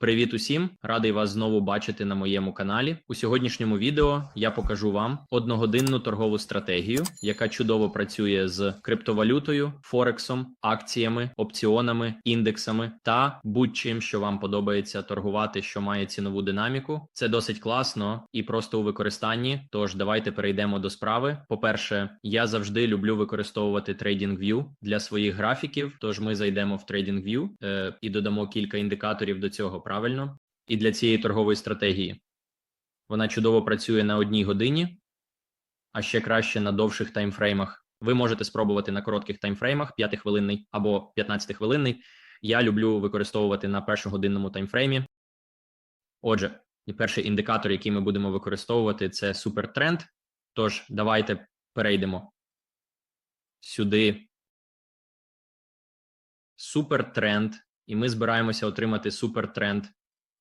Привіт усім! Радий вас знову бачити на моєму каналі. У сьогоднішньому відео я покажу вам одногодинну торгову стратегію, яка чудово працює з криптовалютою, форексом, акціями, опціонами, індексами та будь-чим, що вам подобається торгувати, що має цінову динаміку. Це досить класно і просто у використанні. Тож давайте перейдемо до справи. По-перше, я завжди люблю використовувати TradingView для своїх графіків. Тож ми зайдемо в TradingView е, і додамо кілька індикаторів до цього правильно, і для цієї торгової стратегії. Вона чудово працює на одній годині, а ще краще на довших таймфреймах. Ви можете спробувати на коротких таймфреймах 5-хвилинний або 15-хвилинний. Я люблю використовувати на першогодинному таймфреймі. Отже, і перший індикатор, який ми будемо використовувати, це супертренд. Тож, давайте перейдемо сюди. Супертренд і ми збираємося отримати супертренд.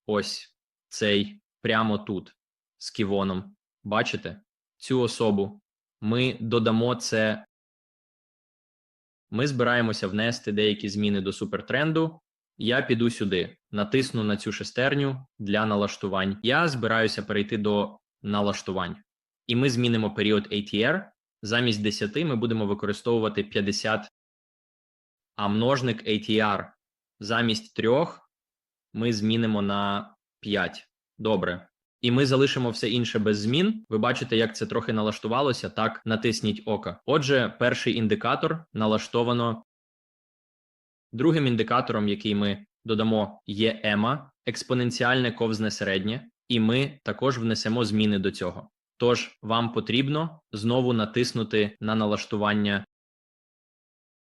Ось цей прямо тут з ківоном. Бачите цю особу? Ми додамо це. Ми збираємося внести деякі зміни до супертренду. Я піду сюди, натисну на цю шестерню для налаштувань. Я збираюся перейти до налаштувань, і ми змінимо період ATR. Замість 10 ми будемо використовувати 50, а множник ATR замість трьох ми змінимо на 5. Добре. І ми залишимо все інше без змін. Ви бачите, як це трохи налаштувалося. Так, натисніть ока. Отже, перший індикатор налаштовано. Другим індикатором, який ми додамо, є ема, експоненціальне ковзне середнє, і ми також внесемо зміни до цього. Тож вам потрібно знову натиснути на налаштування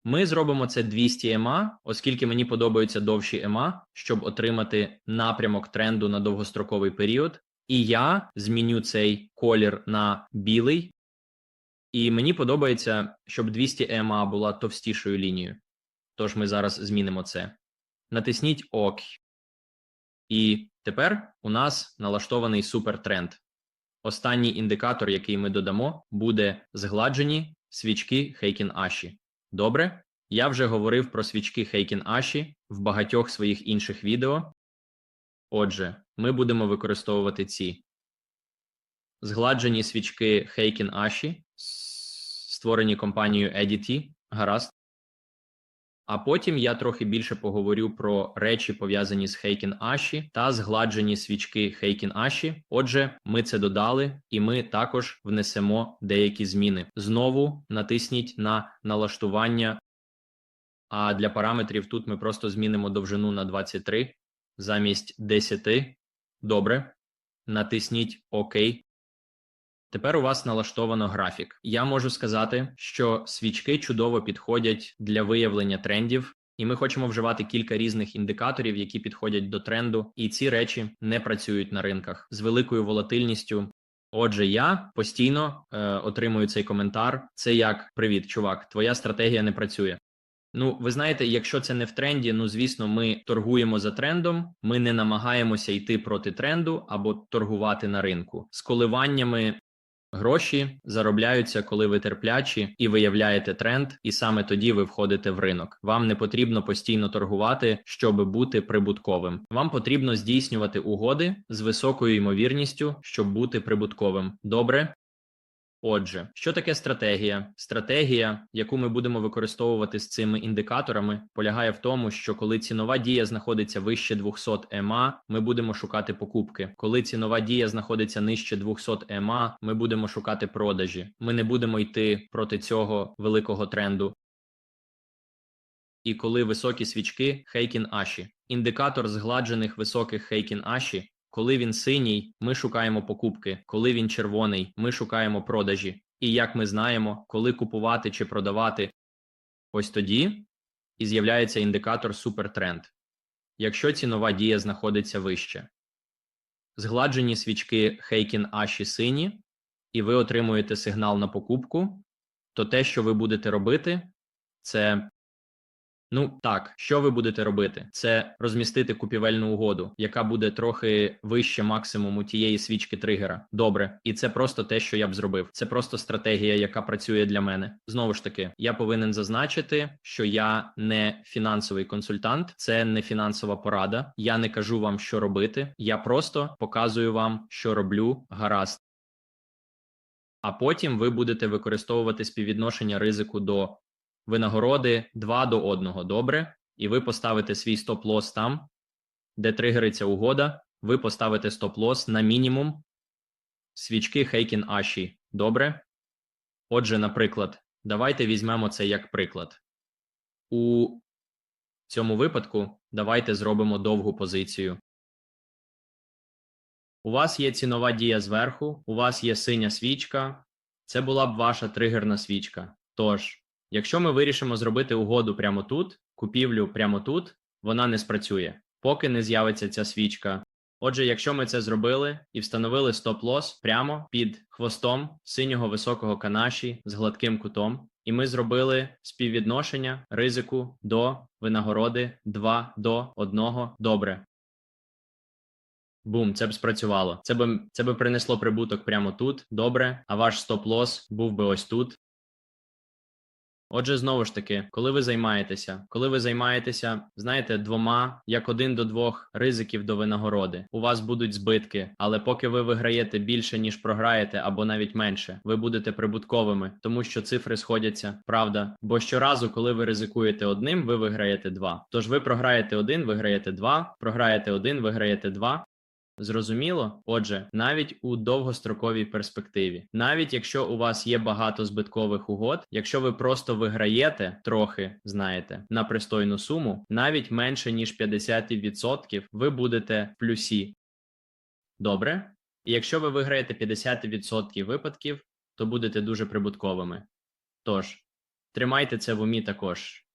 ми зробимо це 200 ЕМА, оскільки мені подобаються довші ЕМА, щоб отримати напрямок тренду на довгостроковий період. І я зміню цей колір на білий. І мені подобається, щоб 200 ЕМА була товстішою лінією. Тож ми зараз змінимо це. Натисніть ОК. І тепер у нас налаштований супертренд. Останній індикатор, який ми додамо, буде згладжені свічки Хейкін Аші. Добре, я вже говорив про свічки Хейкін Аші в багатьох своїх інших відео. Отже, ми будемо використовувати ці згладжені свічки Хейкін Аші, створені компанією EDT, гаразд. А потім я трохи більше поговорю про речі, пов'язані з Хейкін Аші та згладжені свічки Хейкін Аші. Отже, ми це додали, і ми також внесемо деякі зміни. Знову натисніть на налаштування. А для параметрів тут ми просто змінимо довжину на 23 замість 10. Добре. Натисніть ОК. Тепер у вас налаштовано графік. Я можу сказати, що свічки чудово підходять для виявлення трендів, і ми хочемо вживати кілька різних індикаторів, які підходять до тренду, і ці речі не працюють на ринках з великою волатильністю. Отже, я постійно е, отримую цей коментар. Це як привіт, чувак, твоя стратегія не працює. Ну, ви знаєте, якщо це не в тренді, ну звісно, ми торгуємо за трендом, ми не намагаємося йти проти тренду або торгувати на ринку з коливаннями Гроші заробляються, коли ви терплячі і виявляєте тренд, і саме тоді ви входите в ринок. Вам не потрібно постійно торгувати, щоб бути прибутковим. Вам потрібно здійснювати угоди з високою ймовірністю, щоб бути прибутковим. Добре, Отже, що таке стратегія? Стратегія, яку ми будемо використовувати з цими індикаторами, полягає в тому, що коли цінова дія знаходиться вище 200 ЕМА, ми будемо шукати покупки. Коли цінова дія знаходиться нижче 200 ЕМА, ми будемо шукати продажі. Ми не будемо йти проти цього великого тренду. І коли високі свічки Хейкін Аші, індикатор згладжених високих Хейкін Аші коли він синій, ми шукаємо покупки. Коли він червоний, ми шукаємо продажі. І як ми знаємо, коли купувати чи продавати, ось тоді і з'являється індикатор супертренд. Якщо цінова дія знаходиться вище. Згладжені свічки Хейкін Аші сині, і ви отримуєте сигнал на покупку, то те, що ви будете робити, це Ну так, що ви будете робити? Це розмістити купівельну угоду, яка буде трохи вище максимуму тієї свічки тригера. Добре, і це просто те, що я б зробив. Це просто стратегія, яка працює для мене. Знову ж таки, я повинен зазначити, що я не фінансовий консультант, це не фінансова порада. Я не кажу вам, що робити. Я просто показую вам, що роблю гаразд. А потім ви будете використовувати співвідношення ризику до винагороди 2 до 1. Добре? І ви поставите свій стоп-лосс там, де тригериться угода. Ви поставите стоп-лосс на мінімум свічки Хейкін Аші. Добре? Отже, наприклад, давайте візьмемо це як приклад. У цьому випадку давайте зробимо довгу позицію. У вас є цінова дія зверху, у вас є синя свічка. Це була б ваша тригерна свічка. Тож, якщо ми вирішимо зробити угоду прямо тут, купівлю прямо тут, вона не спрацює, поки не з'явиться ця свічка. Отже, якщо ми це зробили і встановили стоп-лосс прямо під хвостом синього високого канаші з гладким кутом, і ми зробили співвідношення ризику до винагороди 2 до 1, добре. Бум, це б спрацювало. Це б це б принесло прибуток прямо тут. Добре. А ваш стоп-лосс був би ось тут. Отже, знову ж таки, коли ви займаєтеся, коли ви займаєтеся, знаєте, двома як один до двох ризиків до винагороди, у вас будуть збитки, але поки ви виграєте більше ніж програєте, або навіть менше, ви будете прибутковими, тому що цифри сходяться, правда. Бо щоразу, коли ви ризикуєте одним, ви виграєте два. Тож ви програєте один, виграєте два, програєте один, виграєте два. Зрозуміло, отже, навіть у довгостроковій перспективі, навіть якщо у вас є багато збиткових угод, якщо ви просто виграєте трохи, знаєте, на пристойну суму, навіть менше ніж 50%, ви будете в плюсі. Добре? І якщо ви виграєте 50% випадків, то будете дуже прибутковими. Тож, тримайте це в умі також.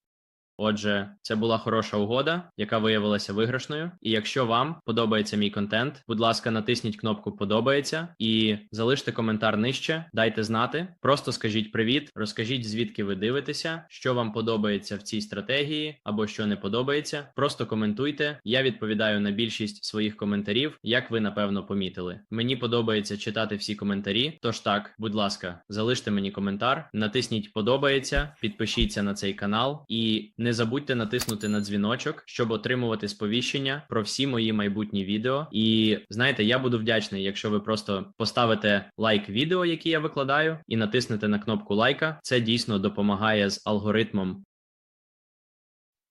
Отже, це була хороша угода, яка виявилася виграшною. І якщо вам подобається мій контент, будь ласка, натисніть кнопку Подобається і залиште коментар нижче. Дайте знати. Просто скажіть привіт, розкажіть, звідки ви дивитеся, що вам подобається в цій стратегії або що не подобається. Просто коментуйте. Я відповідаю на більшість своїх коментарів, як ви напевно помітили. Мені подобається читати всі коментарі. Тож так, будь ласка, залиште мені коментар, натисніть Подобається, підпишіться на цей канал і не забудьте натиснути на дзвіночок, щоб отримувати сповіщення про всі мої майбутні відео. І знаєте, я буду вдячний, якщо ви просто поставите лайк відео, які я викладаю, і натиснете на кнопку лайка. Це дійсно допомагає з алгоритмом.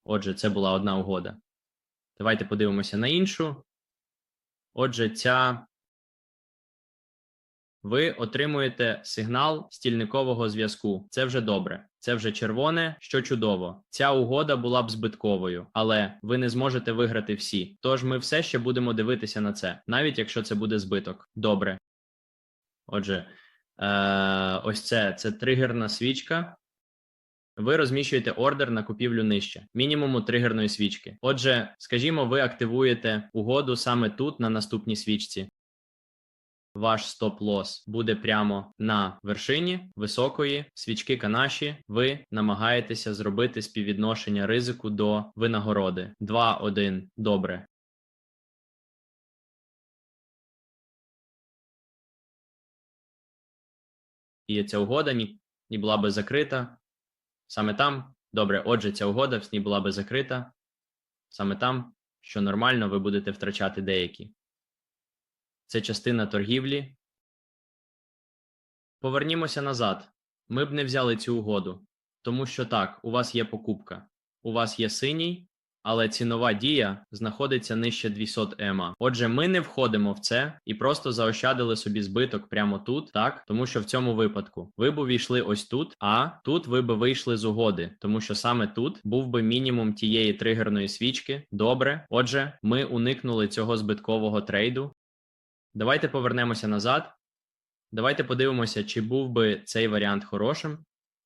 Отже, це була одна угода. Давайте подивимося на іншу. Отже, ця ви отримуєте сигнал стільникового зв'язку. Це вже добре. Це вже червоне, що чудово. Ця угода була б збитковою, але ви не зможете виграти всі. Тож ми все ще будемо дивитися на це, навіть якщо це буде збиток. Добре. Отже, е- ось це це тригерна свічка. Ви розміщуєте ордер на купівлю нижче, мінімуму тригерної свічки. Отже, скажімо, ви активуєте угоду саме тут, на наступній свічці ваш стоп-лосс буде прямо на вершині високої свічки канаші. Ви намагаєтеся зробити співвідношення ризику до винагороди. 2-1. Добре. І ця угода ні, ні була би закрита. Саме там. Добре, отже, ця угода в ній була би закрита. Саме там, що нормально, ви будете втрачати деякі це частина торгівлі. Повернімося назад. Ми б не взяли цю угоду, тому що так, у вас є покупка, у вас є синій, але цінова дія знаходиться нижче 200 ема. Отже, ми не входимо в це і просто заощадили собі збиток прямо тут, так тому що в цьому випадку ви б увійшли ось тут, а тут ви б вийшли з угоди, тому що саме тут був би мінімум тієї тригерної свічки. Добре, отже, ми уникнули цього збиткового трейду. Давайте повернемося назад. Давайте подивимося, чи був би цей варіант хорошим.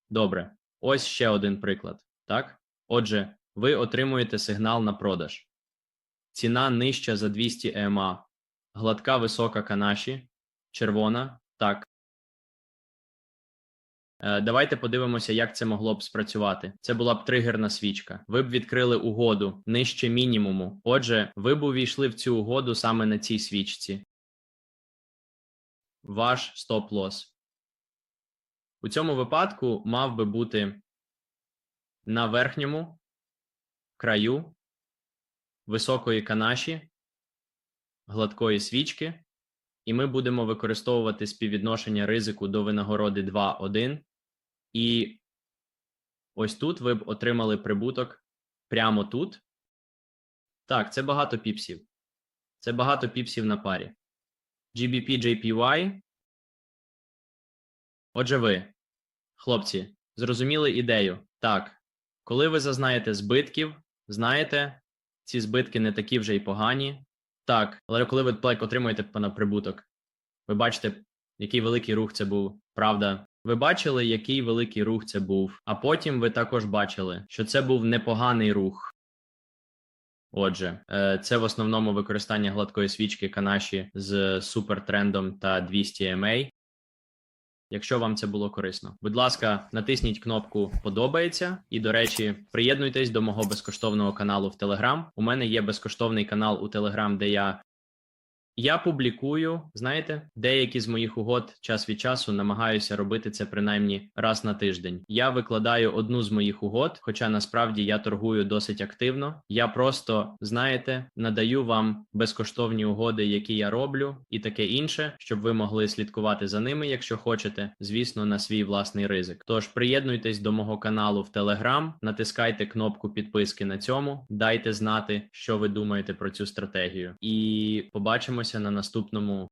Добре, ось ще один приклад. Так? Отже, ви отримуєте сигнал на продаж. Ціна нижча за 200 ЕМА. Гладка висока канаші. Червона. Так. Е, Давайте подивимося, як це могло б спрацювати. Це була б тригерна свічка. Ви б відкрили угоду нижче мінімуму. Отже, ви б увійшли в цю угоду саме на цій свічці. Ваш стоп-лос. У цьому випадку мав би бути на верхньому краю високої канаші, гладкої свічки, і ми будемо використовувати співвідношення ризику до винагороди 2-1. І ось тут ви б отримали прибуток прямо тут. Так, це багато піпсів. Це багато піпсів на парі. GBP JPY. Отже, ви, хлопці, зрозуміли ідею. Так, коли ви зазнаєте збитків, знаєте, ці збитки не такі вже й погані. Так, але коли ви плек отримуєте на прибуток, ви бачите, який великий рух це був, правда? Ви бачили, який великий рух це був, а потім ви також бачили, що це був непоганий рух. Отже, е, це в основному використання гладкої свічки Канаші з супертрендом та 200 MA. Якщо вам це було корисно, будь ласка, натисніть кнопку Подобається і, до речі, приєднуйтесь до мого безкоштовного каналу в Телеграм. У мене є безкоштовний канал у Телеграм, де я. Я публікую, знаєте, деякі з моїх угод час від часу намагаюся робити це принаймні раз на тиждень. Я викладаю одну з моїх угод, хоча насправді я торгую досить активно. Я просто, знаєте, надаю вам безкоштовні угоди, які я роблю, і таке інше, щоб ви могли слідкувати за ними, якщо хочете, звісно, на свій власний ризик. Тож приєднуйтесь до мого каналу в Telegram, натискайте кнопку підписки на цьому, дайте знати, що ви думаєте про цю стратегію, і побачимося на наступному